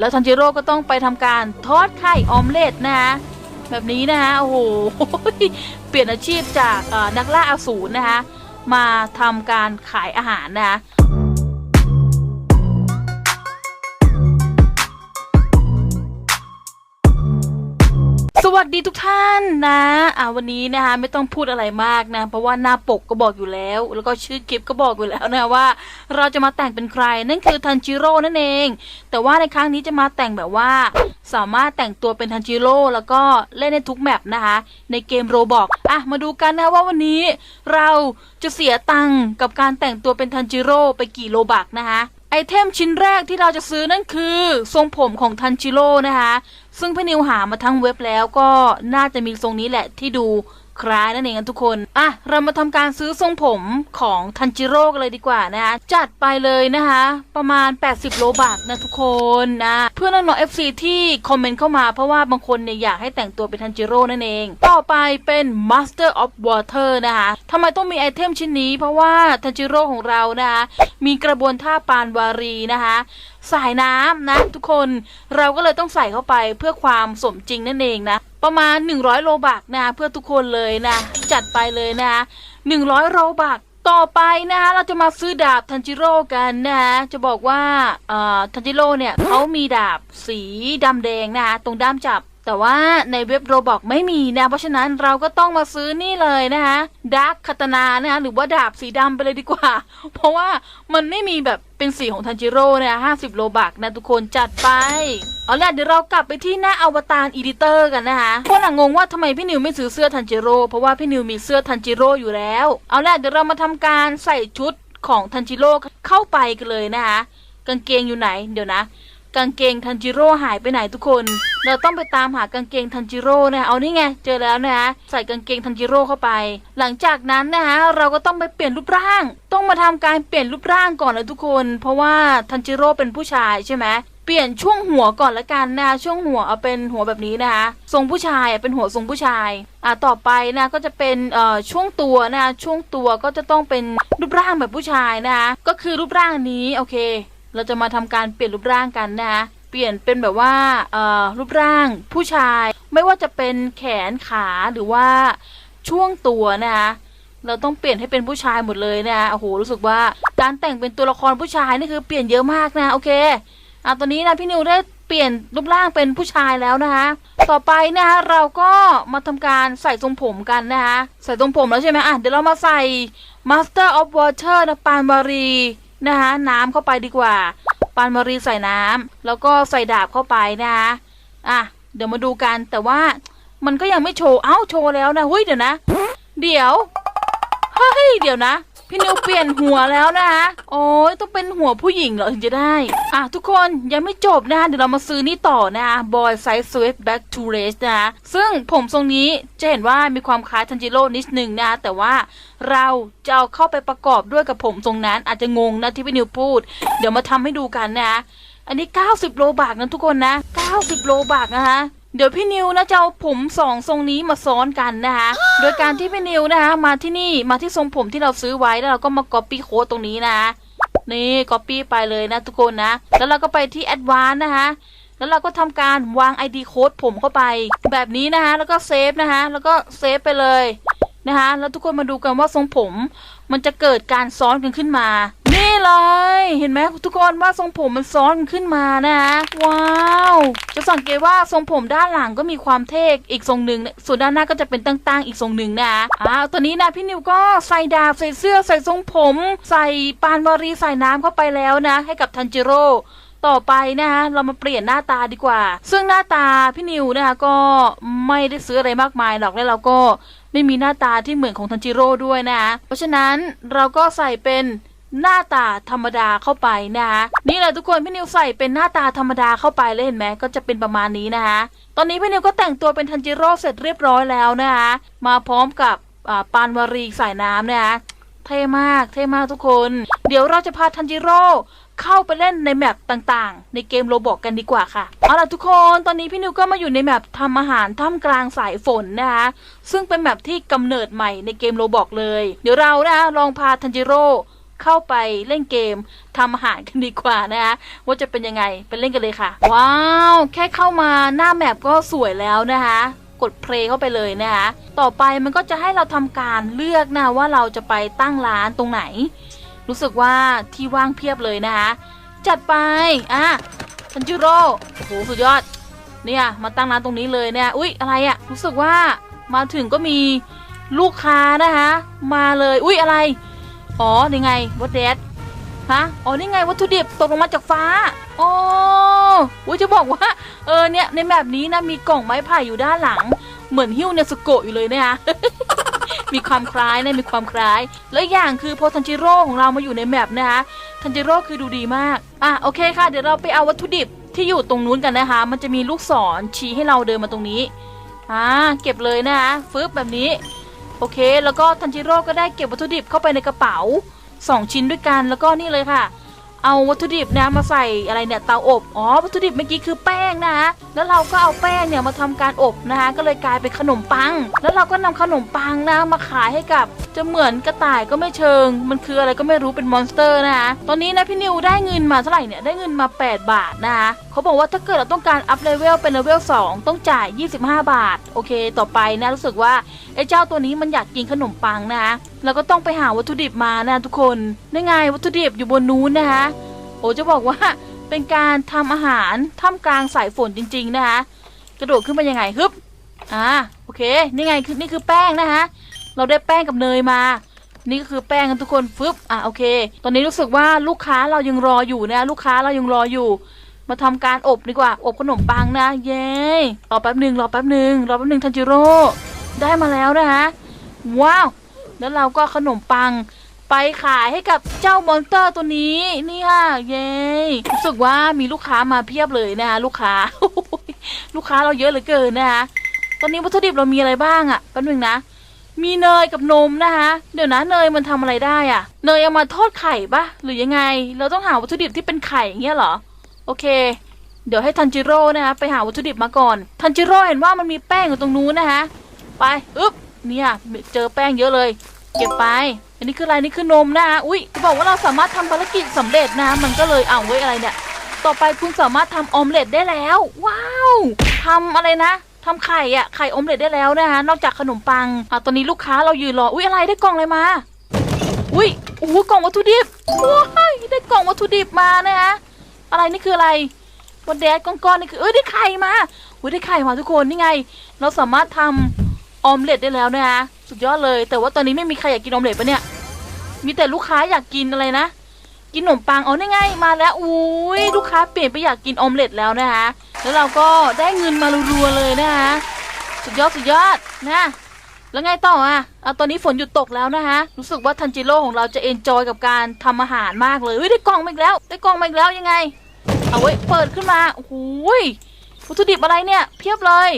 แล้วทันจิโร่ก็ต้องไปทำการทอดไข่ออมเล็ตนะคะแบบนี้นะคะโอ้โหเปลี่ยนอาชีพจากนักล่าอสูรนะคะมาทำการขายอาหารนะคะ วัสดีทุกท่านนะอ่าวันนี้นะคะไม่ต้องพูดอะไรมากนะ เพราะว่าหน้าปกก็บอกอยู่แล้ว แล้วก็ชื่อคลิปก็บอกอยู่แล้วนะว่า เราจะมาแต่งเป็นใครนั่นคือทันจิโร่นั่นเอง แต่ว่าในครั้งนี้จะมาแต่งแบบว่า สามารถแต่งตัวเป็นทันจิโร่แล้วก็เล่นในทุกแมปนะคะ ในเกมโรบอกอะมาดูกันนะว่าวันนี้เราจะเสียตังค์กับการแต่งตัวเป็นทันจิโร่ไปกี่โลบักนะคะ ไอเทมชิ้นแรกที่เราจะซื้อนั่นคือ ทรงผมของทันจิโร่นะคะ ซึ่งพี่นิวหามาทั้งเว็บแล้วก็น่าจะมีทรงนี้แหละที่ดู คล้ายนั่นเองทุกคน อะ เรามาทำการซื้อทรงผมของทันจิโร่กันเลยดีกว่านะคะจัดไปเลยนะคะ ประมาณ 80 โลบาทนะทุกคนนะ เพื่อนน้องๆ FC ที่คอมเมนต์เข้ามาเพราะว่าบางคนเนี่ยอยากให้แต่งตัวเป็นทันจิโร่นั่นเอง ต่อไปเป็น Master of Water นะคะทำไมต้องมีไอเทมชิ้นนี้ เพราะว่าทันจิโร่ของเรานะคะมีกระบวนท่าปานวารีนะคะสายน้ำนะ ทุกคนเราก็เลยต้องใส่เข้าไปเพื่อความสมจริงนั่นเองนะ ประมาณ 100 โลบักนะ เพื่อทุกคนเลยนะ จัดไปเลยนะ100 โลบักต่อไปนะคะเราจะมาซื้อดาบทันจิโร่กันนะจะบอกว่าเอ่อทันจิโร่เนี่ยเขามีดาบสีดำแดงนะคะตรงด้ามจับ แต่ว่าในเว็บโรบอกไม่มีนะ เพราะฉะนั้นเราก็ต้องมาซื้อนี่เลยนะคะดาร์คคาตนานะคะหรือว่าดาบสีดำไปเลยดีกว่า เพราะว่ามันไม่มีแบบเป็นสีของทันจิโร่เนี่ยห้าสิบโลบักนะทุกคนจัดไป เอาล่ะเดี๋ยวเรากลับไปที่หน้าอวตารอีดิเตอร์กันนะคะพวกหลังงว่าทำไมพี่นิวไม่ซื้อเสื้อทันจิโร่เพราะว่าพี่นิวมีเสื้อทันจิโร่อยู่แล้ว เอาล่ะเดี๋ยวเรามาทำการใส่ชุดของทันจิโร่เข้าไปกันเลยนะคะกางเกงอยู่ไหนเดี๋ยวนะ กางเกงทันจิโร่หายไปไหนทุกคน เราต้องไปตามหากางเกงทันจิโร่นะเอานี่ไงเจอแล้วนะฮะใส่กางเกงทันจิโร่เข้าไป หลังจากนั้นนะฮะเราก็ต้องไปเปลี่ยนรูปร่าง ต้องมาทำการเปลี่ยนรูปร่างก่อนเลยทุกคน เพราะว่าทันจิโร่เป็นผู้ชายใช่ไหมเปลี่ยนช่วงหัวก่อนละกันนะช่วงหัวเอาเป็นหัวแบบนี้นะคะทรงผู้ชายเป็นหัวทรงผู้ชายอะต่อไปนะก็จะเป็นเอ่อช่วงตัวนะช่วงตัวก็จะต้องเป็นรูปร่างแบบผู้ชายนะคะก็คือรูปร่างนี้โอเค เราจะมาทำการเปลี่ยนรูปร่างกันนะคะเปลี่ยนเป็นแบบว่าเอ่อรูปร่างผู้ชาย ไม่ว่าจะเป็นแขนขาหรือว่าช่วงตัวนะคะเราต้องเปลี่ยนให้เป็นผู้ชายหมดเลยนะคะโอ้โหรู้สึกว่าการแต่งเป็นตัวละครผู้ชายนี่คือเปลี่ยนเยอะมากนะโอเคอะตอนนี้นะพี่นิวได้เปลี่ยนรูปร่างเป็นผู้ชายแล้วนะคะ ต่อไปนะคะเราก็มาทำการใส่ทรงผมกันนะคะใส่ทรงผมแล้วใช่ไหมอะเดี๋ยวเรามาใส่ Master of Water นะปานวารี นะคะ น้ำเข้าไปดีกว่า ปานมารีใส่น้ำแล้วก็ใส่ดาบเข้าไปนะคะอะเดี๋ยวมาดูกันแต่ว่ามันก็ยังไม่โชว์เอ้าโชว์แล้วนะเฮ้ยเดี๋ยวนะ เดี๋ยวเฮ้ยเดี๋ยวนะ พี่นิวเปลี่ยนหัวแล้วนะคะโอ้ยต้องเป็นหัวผู้หญิงเหรอถึงจะได้ อะทุกคนยังไม่จบนะคะเดี๋ยวเรามาซื้อนี่ต่อนะคะ Boy Size Swift Back to Race นะคะซึ่งผมทรงนี้จะเห็นว่ามีความคล้ายทันจิโร่นิดนึงนะคะแต่ว่าเราจะเอาเข้าไปประกอบด้วยกับผมทรงนั้นอาจจะงงนะที่พี่นิวพูด เดี๋ยวมาทำให้ดูกันนะคะอันนี้ 90 โลบาทนะทุกคนนะ 90 โลบาทนะคะ เดี๋ยวพี่นิวนะจะเอาผมสองทรงนี้มาซ้อนกันนะคะ โดยการที่พี่นิวนะคะมาที่นี่มาที่ทรงผมที่เราซื้อไว้แล้วเราก็มา copy โค้ดตรงนี้นะนี่ copy ไปเลยนะทุกคนนะ แล้วเราก็ไปที่ advanced นะคะแล้วเราก็ทำการวาง ID โค้ดผมเข้าไป แบบนี้นะคะแล้วก็เซฟนะคะแล้วก็เซฟไปเลยนะคะแล้วทุกคนมาดูกันว่าทรงผม มันจะเกิดการซ้อนกันขึ้นมา นี่เลย เห็นไหมทุกคนว่าทรงผมมันซ้อนขึ้นมานะคะว้าวจะสังเกตว่าทรงผมด้านหลังก็มีความเท่อีกทรงหนึ่งส่วนด้านหน้าก็จะเป็นตั้งๆอีกทรงหนึ่งนะคะอ้าวตอนนี้นะพี่นิวก็ใส่ดาบใส่เสื้อใส่ทรงผม ใส่ปานวารีใส่น้ำเข้าไปแล้วนะ ให้กับทันจิโร่ต่อไปนะคะเรามาเปลี่ยนหน้าตาดีกว่า ซึ่งหน้าตาพี่นิวนะคะก็ไม่ได้ซื้ออะไรมากมายหรอกแล้วเราก็ไม่มีหน้าตาที่เหมือนของทันจิโร่ด้วยนะเพราะฉะนั้นเราก็ใส่เป็น หน้าตาธรรมดาเข้าไปนะคะนี่แหละทุกคนพี่นิวใส่เป็นหน้าตาธรรมดาเข้าไปเลยเห็นไหมก็จะเป็นประมาณนี้นะคะตอนนี้พี่นิวก็แต่งตัวเป็นทันจิโร่เสร็จเรียบร้อยแล้วนะคะมาพร้อมกับปานวารีใส่น้ำนะคะเท่มากเท่มากทุกคน เดี๋ยวเราจะพาทันจิโร่เข้าไปเล่นในแมปต่างๆ ในเกมโรบอกกันดีกว่าค่ะ เอาล่ะทุกคน ตอนนี้พี่นิวก็มาอยู่ในแมปทำอาหารท่ามกลางสายฝนนะคะ ซึ่งเป็นแมปที่กำเนิดใหม่ในเกมโรบอกเลย เดี๋ยวเรานะลองพาทันจิโร่ เข้าไปเล่นเกมทำอาหารกันดีกว่านะคะว่าจะเป็นยังไงไปเล่นกันเลยค่ะ ว้าว แค่เข้ามาหน้าแมปก็สวยแล้วนะคะกดเพลย์เข้าไปเลยนะคะ ต่อไปมันก็จะให้เราทำการเลือกนะว่าเราจะไปตั้งร้านตรงไหน รู้สึกว่าที่ว่างเพียบเลยนะคะ จัดไป อะทันจิโร่โอ้โหสุดยอด เนี่ยมาตั้งร้านตรงนี้เลยเนี่ย อุ๊ยอะไรอะรู้สึกว่ามาถึงก็มีลูกค้านะคะ มาเลย อุ๊ยอะไร อ๋อ นี่ไงวัดเดดฮะ อ๋อ นี่ไงวัตถุดิบตกลงมาจากฟ้าอ๋ออุ๊ยจะบอกว่า เออ เนี่ย ในแบบนี้นะ มีกล่องไม้ไผ่อยู่ด้านหลัง เหมือนฮิ้วเนสโกะอยู่เลยนะคะมีความคล้ายนะมีความคล้าย และอีกอย่างคือพอทันจิโร่ของเรามาอยู่ในแมปนะคะทันจิโร่คือดูดีมาก อะโอเคค่ะ เดี๋ยวเราไปเอาวัตถุดิบที่อยู่ตรงนู้นกันนะคะ มันจะมีลูกศรชี้ให้เราเดินมาตรงนี้ อ่าเก็บเลยนะคะฟึบแบบนี้ โอเค แล้วก็ทันจิโร่ก็ได้เก็บวัตถุดิบเข้าไปในกระเป๋า 2 ชิ้นด้วยกันแล้วก็นี่เลยค่ะ เอาวัตถุดิบนะมาใส่อะไรเนี่ยเตาอบ อ๋อวัตถุดิบเมื่อกี้คือแป้งนะคะแล้วเราก็เอาแป้งเนี่ยมาทำการอบนะคะ ก็เลยกลายเป็นขนมปัง แล้วเราก็นำขนมปังนะมาขายให้กับ จะเหมือนกระต่ายก็ไม่เชิง มันคืออะไรก็ไม่รู้เป็นมอนสเตอร์นะคะตอนนี้นะพี่นิวได้เงินมาเท่าไหร่เนี่ยได้เงินมา 8 บาทนะคะเขาบอกว่าถ้าเกิดเราต้องการอัพเลเวลเป็นเลเวล2ต้องจ่าย 25 บาท โอเค ต่อไปนะรู้สึกว่าไอ้เจ้าตัวนี้มันอยากกินขนมปังนะคะเราก็ต้องไปหาวัตถุดิบมานะทุกคนนี่ไงวัตถุดิบอยู่บนนู้นนะคะ โอ้จะบอกว่าเป็นการทำอาหารท่ามกลางสายฝนจริง ๆ นะคะ กระโดดขึ้นมายังไงฮึบอ่าโอเคนี่ไงนี่คือแป้งนะคะ เราได้แป้งกับเนยมา นี่ก็คือแป้งกันทุกคนฟึบอะโอเค ตอนนี้รู้สึกว่าลูกค้าเรายังรออยู่นะลูกค้าเรายังรออยู่ มาทำการอบดีกว่า อบขนมปังนะ เย้รอแป๊บหนึ่งรอแป๊บหนึ่งรอแป๊บหนึ่งทันจิโร่ได้มาแล้วนะคะว้าวแล้วเราก็ขนมปัง ไปขายให้กับเจ้ามอนสเตอร์ตัวนี้นี่ค่ะเย้รู้สึกว่ามีลูกค้ามาเพียบเลยนะคะลูกค้า ลูกค้าเราเยอะเหลือเกินนะคะตอนนี้วัตถุดิบเรามีอะไรบ้างอะ่ะแป๊บนึงนะ มีเนยกับนมนะคะเดี๋ยวนะเนยมันทำอะไรได้อะ่ะ เนยเอามาทอดไข่ปะหรือยังไง เราต้องหาวัตถุดิบที่เป็นไข่อย่างเงี้ยเหรอโอเค เดี๋ยวให้ทันจิโร่นะคะไปหาวัตถุดิบมาก่อน ทันจิโร่เห็นว่ามันมีแป้งอยู่ตรงนู้นนะคะไปอึ๊บเนี่ยเจอแป้งเยอะเลย เก็บไป อันนี้คืออะไรนี่คือนมนะคะอุ้ยจะบอกว่าเราสามารถทำภารกิจสำเร็จนะ มันก็เลยอ้าวเว้อะไรเนี่ย ต่อไปคุณสามารถทำออมเล็ตได้แล้ว ว้าวทำอะไรนะทำไข่อะไข่ออมเล็ตได้แล้วนะคะนอกจากขนมปังอะตอนนี้ลูกค้าเรายืนรออุ้ยอะไรได้กล่องอะไรมาอุ้ยโอ้โหกล่องวัตถุดิบว้ายได้กล่องวัตถุดิบมานะคะอะไรนี่คืออะไรวันแดดก้อนๆนี่คือเอ้ยได้ไข่มาอุ้ยได้ไข่มาทุกคนนี่ไง เราสามารถทำออมเล็ตได้แล้วนะคะ สุดยอดเลย แต่ว่าตอนนี้ไม่มีใครอยากกินออมเล็ตปะเนี่ย มีแต่ลูกค้าอยากกินอะไรนะ กินขนมปัง อ๋อนี่ไง มาแล้ว อุ้ยลูกค้าเปลี่ยนไปอยากกินออมเล็ตแล้วนะคะ แล้วเราก็ได้เงินมารัวๆเลยนะคะ สุดยอดสุดยอดนะ แล้วไงต่ออะเอาตอนนี้ฝนหยุดตกแล้วนะคะ รู้สึกว่าทันจิโร่ของเราจะเอนจอยกับการทำอาหารมากเลยเฮ้ยได้กล่องมาอีกแล้ว ได้กล่องมาอีกแล้วยังไง เอาไว้เปิดขึ้นมา โอ้โหยวัตถุดิบอะไรเนี่ย เพียบเลย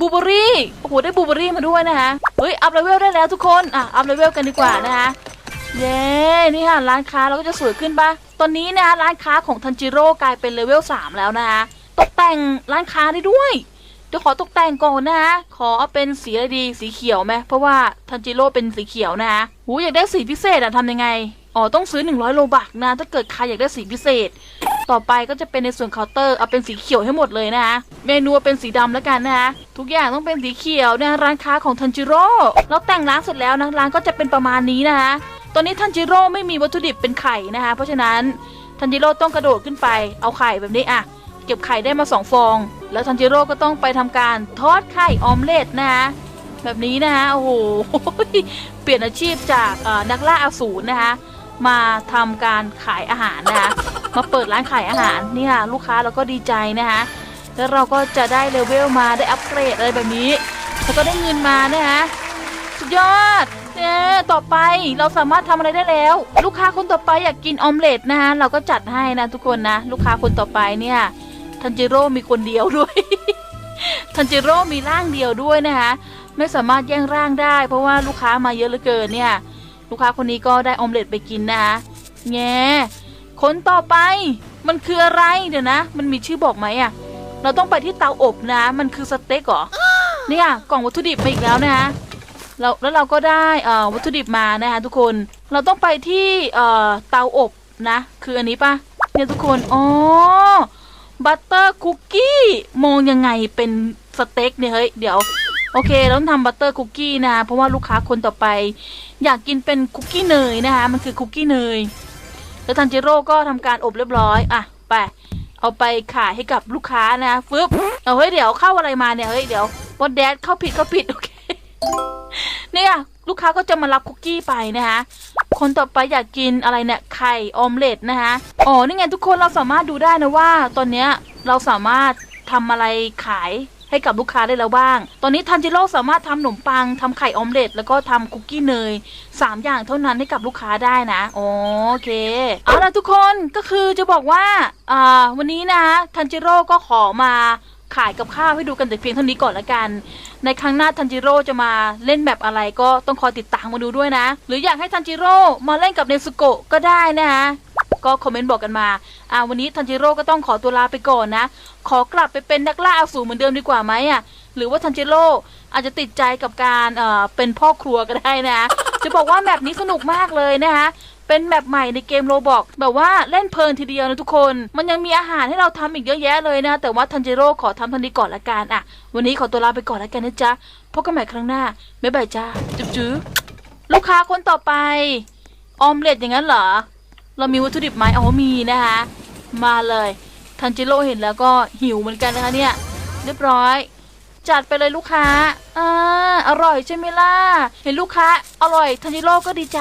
บูเบอรี่โอ้โหได้บูเบอรี่มาด้วยนะคะเฮ้ยอัพเลเวลได้แล้วทุกคนอะอัพเลเวลกันดีกว่านะคะเย้นี่ค่ะร้านค้าเราก็จะสวยขึ้นปะตอนนี้นะคะร้านค้าของทันจิโร่กลายเป็นเลเวล3แล้วนะคะตกแต่งร้านค้าได้ด้วยเดี๋ยวขอตกแต่งก่อนนะคะขอเอาเป็นสีอะไรดีสีเขียวไหมเพราะว่าทันจิโร่เป็นสีเขียวนะคะหูอยากได้สีพิเศษอะทำยังไงอ๋อต้องซื้อ 100 โลบักนะ ถ้าเกิดใครอยากได้สีพิเศษ ต่อไปก็จะเป็นในส่วนเคาน์เตอร์เอาเป็นสีเขียวให้หมดเลยนะคะเมนูเป็นสีดำแล้วกันนะคะทุกอย่างต้องเป็นสีเขียวนะร้านค้าของทันจิโร่เราแต่งร้านเสร็จแล้วนะร้านก็จะเป็นประมาณนี้นะคะตอนนี้ทันจิโร่ไม่มีวัตถุดิบเป็นไข่นะคะเพราะฉะนั้นทันจิโร่ต้องกระโดดขึ้นไปเอาไข่แบบนี้อะเก็บไข่ได้มาสองฟอง แล้วทันจิโร่ก็ต้องไปทำการทอดไข่ออมเล็ตนะคะแบบนี้นะคะโอ้โหเปลี่ยนอาชีพจากนักล่าอสูรนะคะ มาทำการขายอาหารนะคะ มาเปิดร้านขายอาหารนี่ค่ะลูกค้าเราก็ดีใจนะคะแล้วเราก็จะได้เลเวลมาได้อัปเกรดอะไรแบบนี้ แล้วก็ได้เงินมานะคะสุดยอดเนี่ยต่อไปเราสามารถทำอะไรได้แล้ว ลูกค้าคนต่อไปอยากกินออมเล็ตนะคะเราก็จัดให้นะทุกคนนะ ลูกค้าคนต่อไปเนี่ยทันจิโร่มีคนเดียวด้วยทันจิโร่มีร่างเดียวด้วยนะคะไม่สามารถแย่งร่างได้ เพราะว่าลูกค้ามาเยอะเหลือเกินเนี่ย ลูกค้าคนนี้ก็ได้ออมเล็ตไปกินนะคะแง่คนต่อไป มันคืออะไรเดี๋ยวนะ มันมีชื่อบอกไหมอะเราต้องไปที่เตาอบนะ มันคือสเต็กเหรอเนี่ยกล่องวัตถุดิบมาอีกแล้วนะคะเราแล้วเราก็ได้เอ่อวัตถุดิบมานะคะทุกคนเราต้องไปที่เอ่อเตาอบนะ คืออันนี้ปะเนี่ยทุกคนอ๋อบัตเตอร์คุกกี้มองยังไงเป็นสเต็กเนี่ยเฮ้ยเดี๋ยว โอเคเราต้องทำบัตเตอร์คุกกี้นะเพราะว่าลูกค้าคนต่อไป อยากกินเป็นคุกกี้เนยนะคะ มันคือคุกกี้เนย แล้วทันจิโร่ก็ทำการอบเรียบร้อยอะไปเอาไปขายให้กับลูกค้านะฟึบเอาเฮ้ยเดี๋ยวเข้าอะไรมาเนี่ยเฮ้ยเดี๋ยววอดแดดเข้าผิดเข้าผิดโอเคเนี่ยลูกค้าก็จะมารับคุกกี้ไปนะคะคนต่อไปอยากกินอะไรเนี่ยไข่ออมเล็ตนะคะอ๋อนี่ไงทุกคนเราสามารถดูได้นะว่า ตอนเนี้ยเราสามารถทำอะไรขาย ให้กับลูกค้าได้แล้วบ้าง ตอนนี้ทันจิโร่สามารถทำขนมปังทำไข่ออมเล็ตแล้วก็ทำคุกกี้เนยสามอย่างเท่านั้นให้กับลูกค้าได้นะ โอเค เอาล่ะทุกคนก็คือจะบอกว่าอ่าวันนี้นะทันจิโร่ก็ขอมาขายกับข้าวให้ดูกันแต่เพียงเท่านี้ก่อนละกัน ในครั้งหน้าทันจิโร่จะมาเล่นแบบอะไรก็ต้องคอยติดตามมาดูด้วยนะ หรืออยากให้ทันจิโร่มาเล่นกับเนซุโกะก็ได้นะคะ ก็คอมเมนต์บอกกันมา อ่าวันนี้ทันจิโร่ก็ต้องขอตัวลาไปก่อนนะ ขอกลับไปเป็นนักล่าอสูรเหมือนเดิมดีกว่าไหมอะ หรือว่าทันจิโร่อาจจะติดใจกับการเอ่อเป็นพ่อครัวก็ได้นะ จะบอกว่าแบบนี้สนุกมากเลยนะคะเป็นแบบใหม่ในเกมโรบอกแบบว่าเล่นเพลินทีเดียวนะทุกคน มันยังมีอาหารให้เราทำอีกเยอะแยะเลยนะ แต่ว่าทันจิโร่ขอทำทันทีก่อนละกันอะ วันนี้ขอตัวลาไปก่อนละกันนะจ๊ะพบกันใหม่ครั้งหน้าบ๊ายบายจ้าจุ๊บจุ๊บลูกค้าคนต่อไป ออมเล็ตอย่างนั้นเหรอ เรามีวัตถุดิบไหมอ๋อมีนะคะ มาเลยทันจิโร่เห็นแล้วก็หิวเหมือนกันนะคะเนี่ย เรียบร้อย จัดไปเลยลูกค้าอ่าอร่อยใช่ไหมล่ะ เห็นลูกค้า อร่อยทันจิโร่ก็ดีใจ